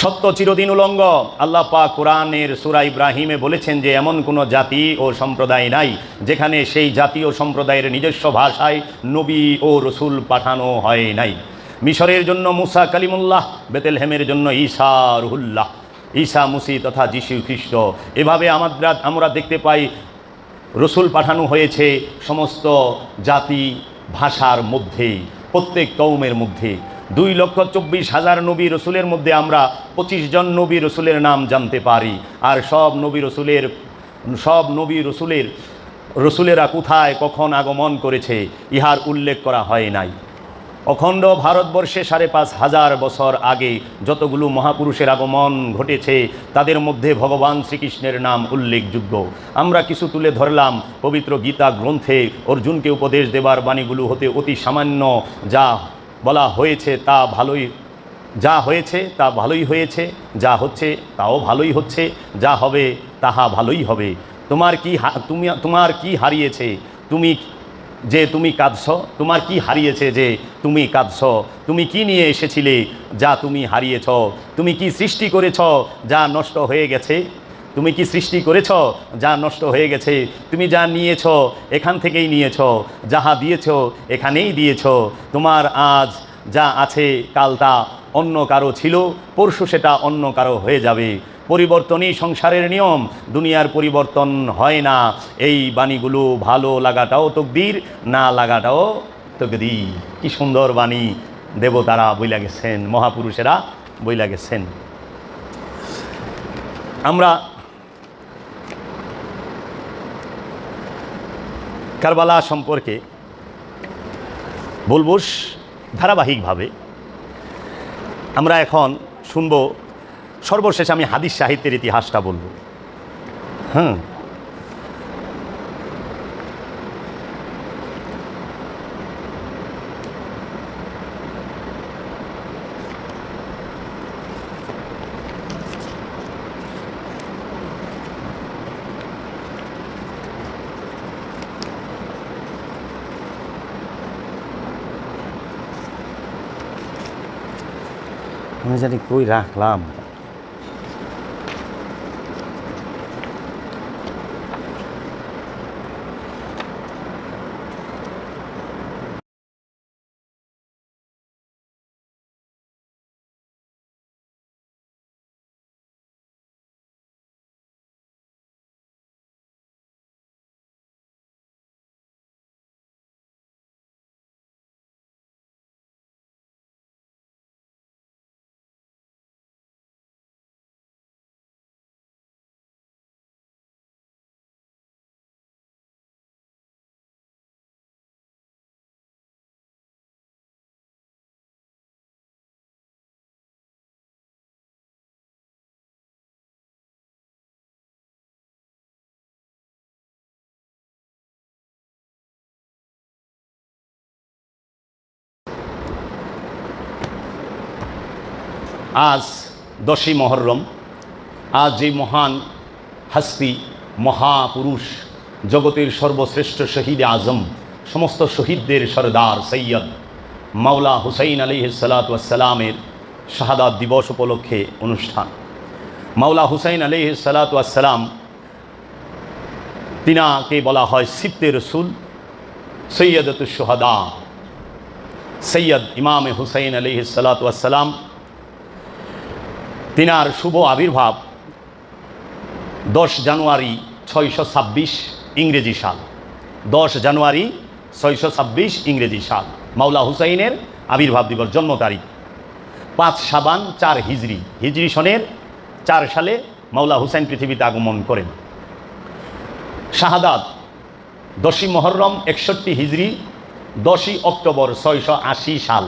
সত্য চিরদিন উলঙ্গ। আল্লাহ পাক কোরআনের সুরা ইব্রাহিমে বলেছেন যে এমন কোনো জাতি ও সম্প্রদায় নাই যেখানে সেই জাতি ও সম্প্রদায়ের নিজস্ব ভাষায় নবী ও রসুল পাঠানো হয় নাই। মিশরের জন্য মুসা কালিমুল্লাহ, বেতেলহেমের জন্য ঈসা রুহুল্লাহ, ঈসা মুসি তথা যিশু খ্রিস্ট। এভাবে আমরা আমরা দেখতে পাই রসুল পাঠানো হয়েছে সমস্ত জাতি ভাষার মধ্যে প্রত্যেক কৌমের মধ্যে দুই লক্ষ চব্বিশ হাজার নবী রসুলের মধ্যে আমরা পঁচিশ জন নবী রসুলের নাম জানতে পারি। আর সব নবী রসুলের, সব নবী রসুলের, রসুলেরা কোথায়, কখন আগমন করেছে, ইহার উল্লেখ করা হয় নাই। অখণ্ড ভারতবর্ষে সাড়ে পাঁচ হাজার বছর আগে যতগুলো মহাপুরুষের আগমন ঘটেছে, তাদের মধ্যে ভগবান শ্রীকৃষ্ণের নাম উল্লেখযোগ্য। আমরা কিছু তুলে ধরলাম পবিত্র গীতা গ্রন্থে। অর্জুনকে উপদেশ দেবার বাণীগুলো হতে অতি সামান্য, যা বলা হয়েছে, তা ভালোই, যা হয়েছে তা ভালোই হয়েছে, যা হচ্ছে তাও ভালোই হচ্ছে, যা হবে তাহা ভালোই হবে। তোমার কি তুমি, তোমার কি হারিয়েছে? তুমি যে তুমি কাঁদছ, তোমার কি হারিয়েছে যে তুমি কাঁদছ? তুমি কি নিয়ে এসেছিলে যা তুমি হারিয়েছ? তুমি কি সৃষ্টি করেছ যা নষ্ট হয়ে গেছে? তুমি কি সৃষ্টি করেছ? যা নষ্ট হয়ে গেছে। তুমি যা নিয়েছ, এখান থেকেই নিয়েছ। যাহা দিয়েছ, এখানেই দিয়েছ। তোমার আজ যা আছে, কাল তা অন্য কারও ছিল, পরশু সেটা অন্য কারও হয়ে যাবে। পরিবর্তনই সংসারের নিয়ম, দুনিয়ার পরিবর্তন হয় না। এই বাণীগুলো ভালো লাগাটাও তকদির, না লাগাটাও তকদির। কি সুন্দর বাণী দেবতারা বইলা গেছেন, মহাপুরুষেরা বইলা গেছেন। আমরা কারবালা সম্পর্কে বলব ধারাবাহিকভাবে আমরা এখন শুনব সর্বশেষ আমি হাদিস সাহিত্যের ইতিহাসটা বলব। হ্যাঁ। আমি জানি কই রাখলাম। আজ দশই মহরম, আজ যে মহান হাস্তি, মহাপুরুষ, জগতের সর্বশ্রেষ্ঠ শহীদ আজম, সমস্ত শহীদদের সরদার সৈয়দ মাওলা হুসাইন আলী সালাতামের শাহাদাত দিবস উপলক্ষে অনুষ্ঠান। মাওলা হুসাইন আলী সালাতাম তিনাকে বলা হয় সিপ্তে রসুল সৈয়দত সোহাদা সৈয়দ ইমাম হুসাইন আলী সালাতাম তিনার শুভ আবির্ভাব দশ জানুয়ারি ছয়শো ছাব্বিশ ইংরেজি সাল। দশ জানুয়ারি ছয়শো ছাব্বিশ ইংরেজি সাল। মাওলা হুসাইনের আবির্ভাব দিবস, জন্ম তারিখ। পাঁচ সাবান, চার হিজরি। হিজরি সনের চার সালে মাওলা হুসাইন পৃথিবীতে আগমন করেন। শাহাদাত, দশই মহরম, একষট্টি হিজরি, দশই অক্টোবর, ছয়শো আশি সাল।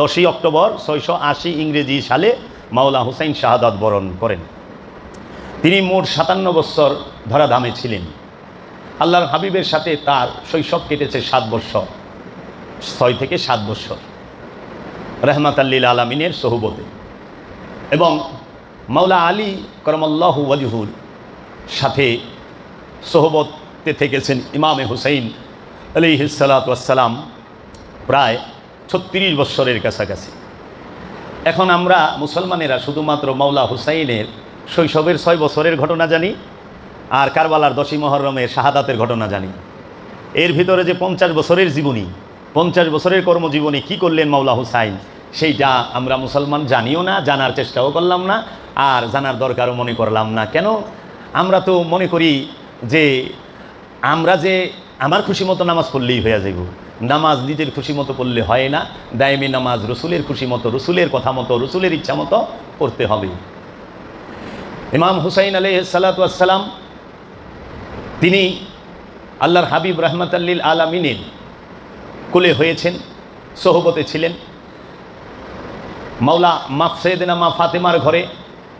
দশই অক্টোবর, ছয়শো আশি ইংরেজি সালে মাওলা হুসাইন শাহাদাত বরণ করেন। তিনি মোট সাতান্ন বৎসর ধরাধামে ছিলেন। আল্লাহর হাবিবের সাথে তার শৈশব কেটেছে সাত বৎসর, ছয় থেকে সাত বৎসর। রহমাত আল্লিল আলমিনের সহুবতে। এবং মাওলা আলী করমল্লাহ ওয়াজহুর সাথে সোহবতে থেকেছেন ইমামে হুসাইন আলিহিসালাতাম প্রায় ছত্রিশ বৎসরের কাছাকাছি। এখন আমরা মুসলমানেরা শুধুমাত্র মাওলা হুসাইনের শৈশবের ছয় বছরের ঘটনা জানি, আর কারবালার দশী মহরমের শাহাদাতের ঘটনা জানি। এর ভিতরে যে পঞ্চাশ বছরের জীবনী, পঞ্চাশ বছরের কর্মজীবনী কি করলেন মাওলা হুসাইন, সেইটা আমরা মুসলমান জানিও না, জানার চেষ্টাও করলাম না, আর জানার দরকারও মনে করলাম না। কেন? আমরা তো মনে করি যে, আমরা যে আমার খুশি মতো নামাজ পড়লেই হয়ে যাইব। নামাজ নিজের খুশি মতো পড়লে হয় না। দায়মি নামাজ রসুলের খুশি মতো, রসুলের কথা মতো, রসুলের ইচ্ছা মতো পড়তে হবে। ইমাম হুসাইন আলহ সালাতাম তিনি আল্লাহর হাবিব রহমতাল্লিল আলামিনের কোলে হয়েছেন, সোহবতে ছিলেন। মাওলা মা ফাতেমার ঘরে,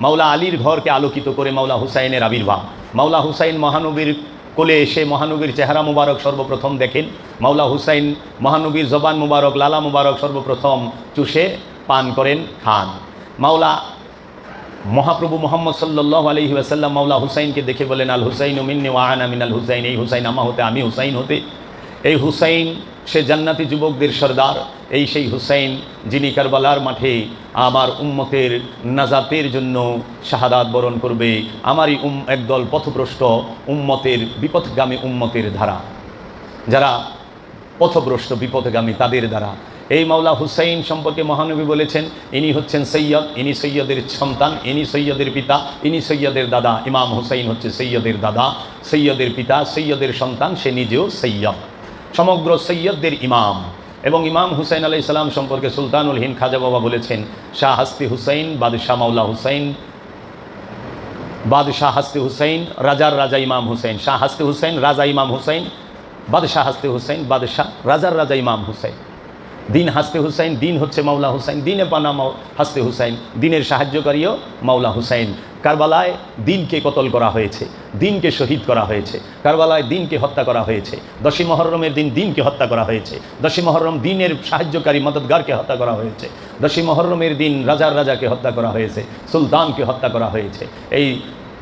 মাওলা আলীর ঘরকে আলোকিত করে মাওলা হুসাইনের আবির্ভাব। মাওলা হুসাইন মহানবীর কোলে এসে মহানবীর চেহারা মুবারক সর্বপ্রথম দেখেন। মাওলা হুসাইন মহানবীর জবান মুবারক, লালা মুবারক সর্বপ্রথম চুষে পান করেন, খান। মাওলা মহাপ্রভু মোহাম্মদ সাল্লাহ আলহি আসাল্লাম মাওলা হুসাইনকে দেখে বলেন, আল হুসাইন উমিন ওয়াহান আমিন আল হুসাইন। এই হুসাইন আমা হতে, আমি হুসাইন হতে। এই হুসাইন, সে জান্নাতি যুবকদের সর্দার। এই সেই হুসাইন, যিনি কারবালার মাঠে আমার উম্মতের নাজাতের জন্য শাহাদাত বরণ করবে, আমারই উম, একদল পথভ্রষ্ট উম্মতের বিপথগামী উম্মতের ধারা। যারা পথভ্রষ্ট বিপথগামী তাদের দ্বারা এই মাওলা হুসাইন সম্পর্কে মহানবী বলেছেন, ইনি হচ্ছেন সৈয়দ, ইনি সৈয়দের সন্তান, ইনি সৈয়দের পিতা, ইনি সৈয়দের দাদা। ইমাম হুসাইন হচ্ছে সৈয়দের দাদা, সৈয়দের পিতা, সৈয়দের সন্তান, সে নিজেও সৈয়দ। সমগ্র সৈয়দদের ইমাম। এবং ইমাম হুসাইন আলাই সালাম সম্পর্কে সুলতানুল হিন খাজা বাবা বলেছেন, শাহ হাস্তি হুসাইন, বাদশাহ মাওলা হুসাইন, বাদশাহ হাস্তি হুসাইন, রাজার রাজা ইমাম হুসাইন, শাহ হাস্তি হুসাইন, রাজা ইমাম হুসাইন, বাদশাহ হাস্তে হুসাইন, বাদশাহ, রাজার রাজা ইমাম হুসাইন। দিন হাসতে হুসাইন, দিন হচ্ছে মাওলা হুসাইন, দিনে পানা হাসতে হুসাইন, দিনের সাহায্যকারীও মাওলা হুসাইন। কারবালায় দিনকে কতল করা হয়েছে, দিনকে শহীদ করা হয়েছে, কারবালায় দিনকে হত্যা করা হয়েছে দশী মহরমের দিন দিনকে হত্যা করা হয়েছে দশী মহরম দিনের সাহায্যকারী মদতগারকে হত্যা করা হয়েছে দশী মহরমের দিন রাজার রাজাকে হত্যা করা হয়েছে, সুলতানকে হত্যা করা হয়েছে। এই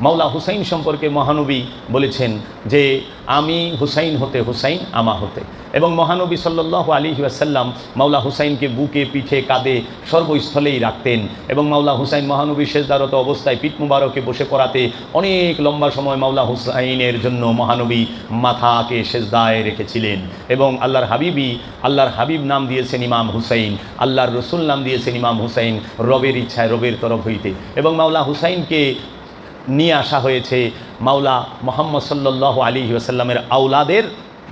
মাওলা হুসাইন সম্পর্কে মহানবী বলেছেন যে, আমি হুসাইন হতে হুসাইন, আমা হতে। এবং মহানবী সাল্লাহ আলী ওয়াসাল্লাম মাওলা হুসাইনকে বুকে, পিঠে, কাঁধে সর্বস্থলেই রাখতেন এবং মাওলা হুসাইন মহানবী শেষদারত অবস্থায় পিঠ মুবারকে বসে পড়াতে অনেক লম্বা সময় মাওলা হুসাইনের জন্য মহানবী মাথাকে শেষদায় রেখেছিলেন এবং আল্লাহর হাবিবই আল্লাহর হাবিব নাম দিয়েছেন ইমাম হুসাইন, আল্লাহর রসুল নাম দিয়েছেন ইমাম হুসাইন রবের ইচ্ছায় রবের তরফ হইতে এবং মাওলা হুসাইনকে নিয়ে আসা হয়েছে মাওলা মোহাম্মদ সাল্লাহ আলী ওসাল্লামের আউলাদের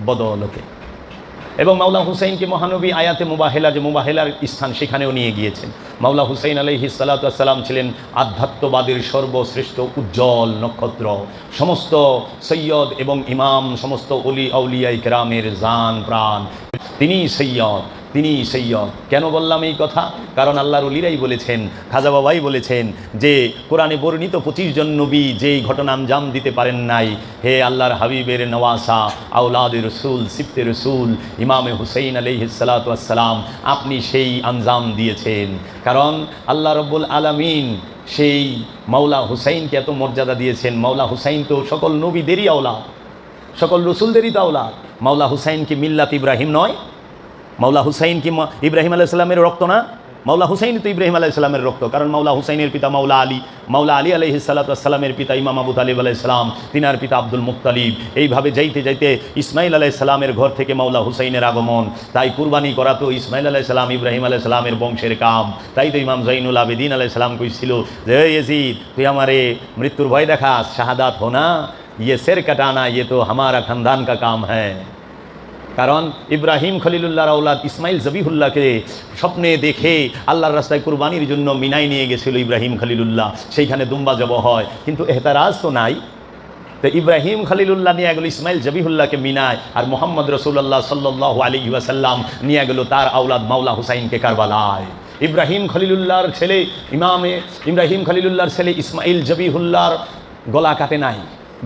বদলতে। এবং মাওলা হুসাইনকে মহানবী আয়াতে মুবাহেলা, যে মুবাহেলার স্থান সেখানেও নিয়ে গিয়েছেন। মাওলা হুসাইন আলহি সাল্লাতাম ছিলেন আধ্যাত্মবাদের সর্বশ্রেষ্ঠ উজ্জ্বল নক্ষত্র। সমস্ত সৈয়দ এবং ইমাম, সমস্ত অলি আউলিয়াই কেরামের জান প্রাণ তিনি সৈয়দ। তিনি সৈয়দ। কেন বললাম এই কথা? কারণ আল্লাহর অলিরাই বলেছেন, খাজা বাবাই বলেছেন যে, কোরআনে বর্ণিত পঁচিশ জন নবী যেই ঘটনা আঞ্জাম দিতে পারেন নাই, হে আল্লাহর হাবিবের নওয়াসা আউলাদ রসুল সিফতে রসুল, ইমামে হুসেইন আলহিসাল্লাম আপনি সেই আঞ্জাম দিয়েছেন। কারণ আল্লাহ রব্বুল আলমিন সেই মাওলা হুসাইনকে এত মর্যাদা দিয়েছেন। মাওলা হুসাইন তো সকল নবীদেরই আওলা সকল রসুলদেরই তো আওলাদ। মাওলা হুসাইন কি মিল্লাত ইব্রাহিম নয় মাওলা হুসাইন কি ইব্রাহিম আলাইসাল্লামের রক্ত না? মাওলা হুসাইন তো ইব্রাহিম আলাইসাল্লামের রক্ত, কারণ মাওলা হুসাইনের পিতা মাওলা আলী মাওলা আলী আলহি সাল্লাতামের পিতা ইমাম আবু তালিব আলাইসালাম তিনার পিতা আব্দুল মুক্তালিব এইভাবে যাইতে যাইতে ইসমাইল আলাইসাল্লামের ঘর থেকে মাওলা হুসাইনের আগমন, তাই কুরবানি করা তো ইসমাইল আলাইসাল্লাম ইব্রাহিম আলাইসাল্লামের বংশের কাম। তাই তো ইমাম জাইনুল আবেদিন আলাইসাল্লাম কইছিল, যে ইয়েজিদ, তুই আমারে মৃত্যুর ভয় দেখাস, শাহাদাত হো না ইয়ে সের কাটানা ইয়ে তো হামারা খানদান কা কাম হ্যাঁ কারণ ইব্রাহিম খলিলুল্লাহ রাউলাদ ইসমাইল জবিহুল্লাহকে স্বপ্নে দেখে আল্লাহর রাস্তায় কুরবানির জন্য মিনাই নিয়ে গেছিল ইব্রাহিম খলিলুল্লাহ। সেইখানে দুম্বা জব হয়। কিন্তু এহতারাজ তো নাই। তো ইব্রাহিম খালিলুল্লাহ নিয়ে গেল ইসমাইল জবিহুল্লাহকে মিনায় আর মোহাম্মদ রসুল্লাহ সাল্লাহ আলী ওয়াসাল্লাম নিয়ে গেল তার আউলাদ মাওলা হুসাইনকে কারবালায়। ইব্রাহিম খলিলুল্লাহর ছেলে ইমামে ইব্রাহিম খলিলুল্লাহর ছেলে ইসমাইল জবিহুল্লাহর গলা কাটে নাই।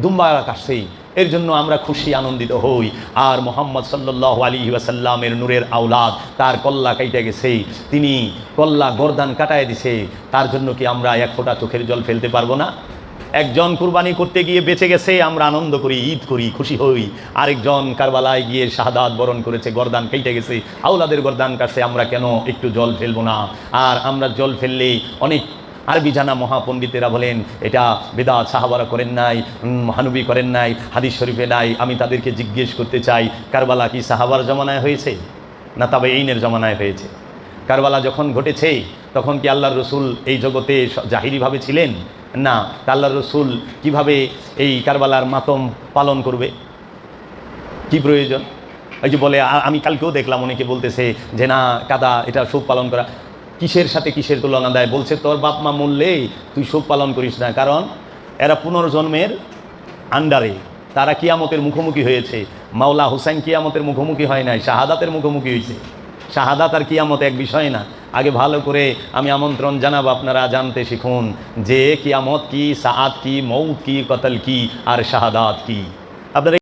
দুম্বা কাটছেই। এর জন্য আমরা খুশি, আনন্দিত হই। আর মোহাম্মদ সাল্লাহ আলী ওয়াসাল্লামের নূরের আওলাদ, তার কল্লা কাইটে গেছে, তিনি কল্লা গরদান কাটায় দিছে, তার জন্য কি আমরা এক ফোঁটা চোখের জল ফেলতে পারব না? একজন কুরবানি করতে গিয়ে বেঁচে গেছে, আমরা আনন্দ করি, ঈদ করি, খুশি হই। আরেকজন কারবালায় গিয়ে শাহাদাত বরণ করেছে, গরদান কেটে গেছে আউলাদের গরদান কাছে আমরা কেন একটু জল ফেলব না? আর আমরা জল ফেললে অনেক আরবি জানা মহাপণ্ডিতেরা বলেন এটা বেদা সাহাবারা করেন নাই উম, মহানবী করেন নাই হাদিস শরীফে নাই। আমি তাদেরকে জিজ্ঞেস করতে চাই কারবালা কি সাহাবার জমানায় হয়েছে? না তবে এইনের জমানায় হয়েছে? কারবালা যখন ঘটেছে তখন কি আল্লাহর রসুল এই জগতে জাহিরিভাবে ছিলেন? না। আল্লাহর রসুল কীভাবে এই কারবালার মাতম পালন করবে? কি প্রয়োজন? এই যে বলে আমি কালকেও দেখলাম অনেকে বলতেছে যে না কাদা এটা সুখ পালন করা। কিসের সাথে কিসের তুলনা দেয়? বলছে, তোর বাপ মা মরলে তুই শোক পালন করিস না। কারণ এরা পুনর্জন্মের আন্ডারে। তারা কিয়ামতের মুখোমুখি হয়েছে। মাওলা হুসাইন কিয়ামতের মুখোমুখি হয় নাই, শাহাদাতের মুখোমুখি হয়েছে। শাহাদাত আর কিয়ামত এক বিষয় না। আগে ভালো করে আমি আমন্ত্রণ জানাব আপনারা জানতে শিখুন যে কিয়ামত কি, সাআত কি মৌত কি, কতল কি, আর শাহাদাত কি। আপনারা